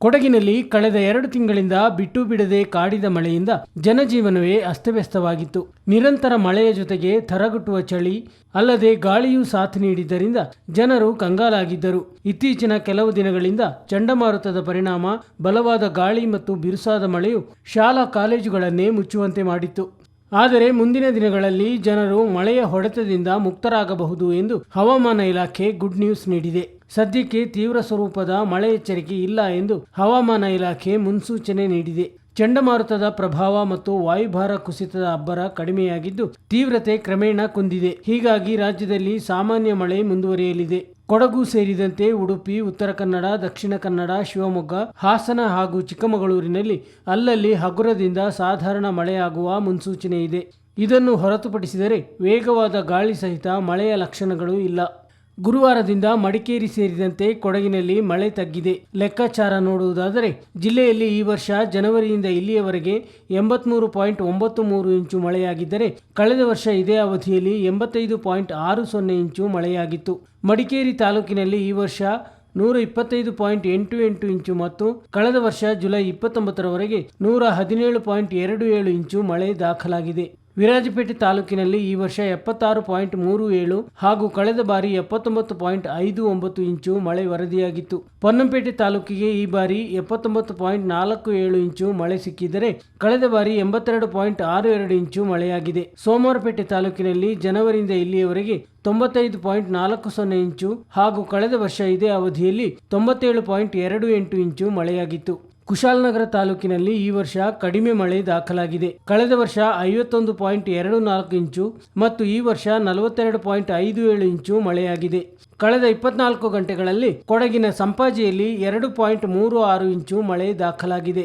ಕೊಡಗಿನಲ್ಲಿ ಕಳೆದ ಎರಡು ತಿಂಗಳಿಂದ ಬಿಟ್ಟು ಬಿಡದೆ ಕಾಡಿದ ಮಳೆಯಿಂದ ಜನಜೀವನವೇ ಅಸ್ತವ್ಯಸ್ತವಾಗಿತ್ತು. ನಿರಂತರ ಮಳೆಯ ಜೊತೆಗೆ ಥರಗುಟ್ಟುವ ಚಳಿ, ಅಲ್ಲದೆ ಗಾಳಿಯೂ ಸಾಥ್ ನೀಡಿದ್ದರಿಂದ ಜನರು ಕಂಗಾಲಾಗಿದ್ದರು. ಇತ್ತೀಚಿನ ಕೆಲವು ದಿನಗಳಿಂದ ಚಂಡಮಾರುತದ ಪರಿಣಾಮ, ಬಲವಾದ ಗಾಳಿ ಮತ್ತು ಬಿರುಸಾದ ಮಳೆಯು ಶಾಲಾ ಕಾಲೇಜುಗಳನ್ನೇ ಮುಚ್ಚುವಂತೆ ಮಾಡಿತ್ತು. ಆದರೆ ಮುಂದಿನ ದಿನಗಳಲ್ಲಿ ಜನರು ಮಳೆಯ ಹೊಡೆತದಿಂದ ಮುಕ್ತರಾಗಬಹುದು ಎಂದು ಹವಾಮಾನ ಇಲಾಖೆ ಗುಡ್ ನ್ಯೂಸ್ ನೀಡಿದೆ. ಸದ್ಯಕ್ಕೆ ತೀವ್ರ ಸ್ವರೂಪದ ಮಳೆ ಎಚ್ಚರಿಕೆ ಇಲ್ಲ ಎಂದು ಹವಾಮಾನ ಇಲಾಖೆ ಮುನ್ಸೂಚನೆ ನೀಡಿದೆ. ಚಂಡಮಾರುತದ ಪ್ರಭಾವ ಮತ್ತು ವಾಯುಭಾರ ಕುಸಿತದ ಅಬ್ಬರ ಕಡಿಮೆಯಾಗಿದ್ದು ತೀವ್ರತೆ ಕ್ರಮೇಣ ಕುಂದಿದೆ. ಹೀಗಾಗಿ ರಾಜ್ಯದಲ್ಲಿ ಸಾಮಾನ್ಯ ಮಳೆ ಮುಂದುವರಿಯಲಿದೆ. ಕೊಡಗು ಸೇರಿದಂತೆ ಉಡುಪಿ, ಉತ್ತರ ಕನ್ನಡ, ದಕ್ಷಿಣ ಕನ್ನಡ, ಶಿವಮೊಗ್ಗ, ಹಾಸನ ಹಾಗೂ ಚಿಕ್ಕಮಗಳೂರಿನಲ್ಲಿ ಅಲ್ಲಲ್ಲಿ ಹಗುರದಿಂದ ಸಾಧಾರಣ ಮಳೆಯಾಗುವ ಮುನ್ಸೂಚನೆ ಇದೆ. ಇದನ್ನು ಹೊರತುಪಡಿಸಿದರೆ ವೇಗವಾದ ಗಾಳಿ ಸಹಿತ ಮಳೆಯ ಲಕ್ಷಣಗಳು ಇಲ್ಲ. ಗುರುವಾರದಿಂದ ಮಡಿಕೇರಿ ಸೇರಿದಂತೆ ಕೊಡಗಿನಲ್ಲಿ ಮಳೆ ತಗ್ಗಿದೆ. ಲೆಕ್ಕಾಚಾರ ನೋಡುವುದಾದರೆ, ಜಿಲ್ಲೆಯಲ್ಲಿ ಈ ವರ್ಷ ಜನವರಿಯಿಂದ ಇಲ್ಲಿಯವರೆಗೆ ಎಂಬತ್ಮೂರು ಪಾಯಿಂಟ್ ಒಂಬತ್ತು ಮೂರು ಇಂಚು ಮಳೆಯಾಗಿದ್ದರೆ, ಕಳೆದ ವರ್ಷ ಇದೇ ಅವಧಿಯಲ್ಲಿ ಎಂಬತ್ತೈದು ಪಾಯಿಂಟ್ ಆರು ಸೊನ್ನೆ ಇಂಚು ಮಳೆಯಾಗಿತ್ತು. ಮಡಿಕೇರಿ ತಾಲೂಕಿನಲ್ಲಿ ಈ ವರ್ಷ ನೂರ ಇಪ್ಪತ್ತೈದು ಪಾಯಿಂಟ್ ಎಂಟು ಎಂಟು ಇಂಚು ಮತ್ತು ಕಳೆದ ವರ್ಷ ಜುಲೈ ಇಪ್ಪತ್ತೊಂಬತ್ತರವರೆಗೆ ನೂರ ಹದಿನೇಳು ಪಾಯಿಂಟ್ ಎರಡು ಏಳು ಇಂಚು ಮಳೆ ದಾಖಲಾಗಿದೆ. ವಿರಾಜಪೇಟೆ ತಾಲೂಕಿನಲ್ಲಿ ಈ ವರ್ಷ ಎಪ್ಪತ್ತಾರು ಪಾಯಿಂಟ್ ಮೂರು ಏಳು ಹಾಗೂ ಕಳೆದ ಬಾರಿ ಎಪ್ಪತ್ತೊಂಬತ್ತು ಪಾಯಿಂಟ್ ಐದು ಒಂಬತ್ತು ಇಂಚು ಮಳೆ ವರದಿಯಾಗಿತ್ತು. ಪೊನ್ನಂಪೇಟೆ ತಾಲೂಕಿಗೆ ಈ ಬಾರಿ ಎಪ್ಪತ್ತೊಂಬತ್ತು ಪಾಯಿಂಟ್ ನಾಲ್ಕು ಏಳು ಇಂಚು ಮಳೆ ಸಿಕ್ಕಿದರೆ ಕಳೆದ ಬಾರಿ ಎಂಬತ್ತೆರಡು ಪಾಯಿಂಟ್ ಆರು ಎರಡು ಇಂಚು ಮಳೆಯಾಗಿದೆ. ಸೋಮವಾರಪೇಟೆ ತಾಲೂಕಿನಲ್ಲಿ ಜನವರಿಯಿಂದ ಇಲ್ಲಿಯವರೆಗೆ ತೊಂಬತ್ತೈದು ಪಾಯಿಂಟ್ ನಾಲ್ಕು ಸೊನ್ನೆ ಇಂಚು ಹಾಗೂ ಕಳೆದ ವರ್ಷ ಇದೇ ಅವಧಿಯಲ್ಲಿ ತೊಂಬತ್ತೇಳು ಪಾಯಿಂಟ್ ಎರಡು ಎಂಟು ಇಂಚು ಮಳೆಯಾಗಿತ್ತು. ಕುಶಾಲನಗರ ತಾಲೂಕಿನಲ್ಲಿ ಈ ವರ್ಷ ಕಡಿಮೆ ಮಳೆ ದಾಖಲಾಗಿದೆ. ಕಳೆದ ವರ್ಷ ಐವತ್ತೊಂದು ಪಾಯಿಂಟ್ ಎರಡು ನಾಲ್ಕು ಇಂಚು ಮತ್ತು ಈ ವರ್ಷ ನಲವತ್ತೆರಡು ಪಾಯಿಂಟ್ ಐದು ಏಳು ಇಂಚು ಮಳೆಯಾಗಿದೆ. ಕಳೆದ ಇಪ್ಪತ್ನಾಲ್ಕು ಗಂಟೆಗಳಲ್ಲಿ ಕೊಡಗಿನ ಸಂಪಾಜಿಯಲ್ಲಿ ಎರಡು ಪಾಯಿಂಟ್ ಮೂರು ಆರು ಇಂಚು ಮಳೆ ದಾಖಲಾಗಿದೆ.